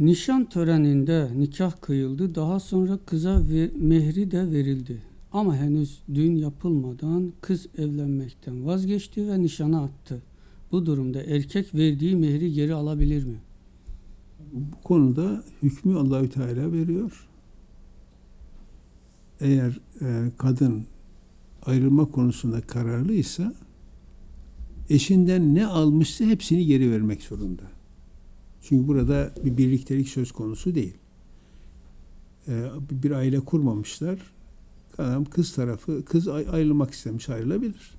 Nişan töreninde nikah kıyıldı. Daha sonra kıza ve mehri de verildi. Ama henüz düğün yapılmadan kız evlenmekten vazgeçti ve nişana attı. Bu durumda erkek verdiği mehri geri alabilir mi? Bu konuda hükmü Allahü Teala veriyor. Eğer e, kadın ayrılma konusunda kararlıysa eşinden ne almışsa hepsini geri vermek zorunda. Çünkü burada bir birliktelik söz konusu değil. E, bir aile kurmamışlar. Adam kız tarafı kız ay- ayrılmak istemiş ayrılabilir.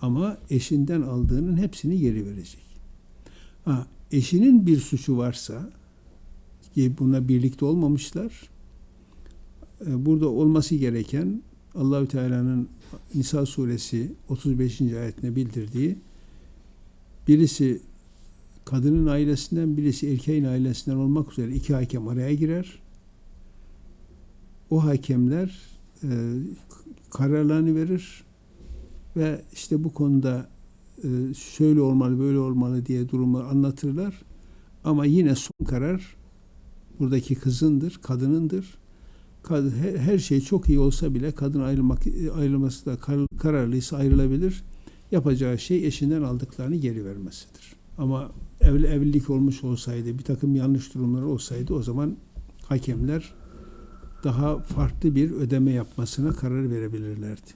Ama eşinden aldığının hepsini geri verecek. Ha, eşinin bir suçu varsa ki buna birlikte olmamışlar. e, Burada olması gereken Allahü Teala'nın Nisa suresi 35. ayetine bildirdiği birisi kadının ailesinden birisi erkeğin ailesinden olmak üzere iki hakem araya girer. O hakemler e, kararlarını verir ve işte bu konuda e, şöyle olmalı böyle olmalı diye durumu anlatırlar. Ama yine son karar buradaki kızındır, kadınındır. Kad- Her, şey çok iyi olsa bile kadın ayrılmak ayrılması da kar- kararlıysa ayrılabilir. Yapacağı şey eşinden aldıklarını geri vermesidir. Ama evli, evlilik olmuş olsaydı, bir takım yanlış durumlar olsaydı o zaman hakemler daha farklı bir ödeme yapmasına karar verebilirlerdi.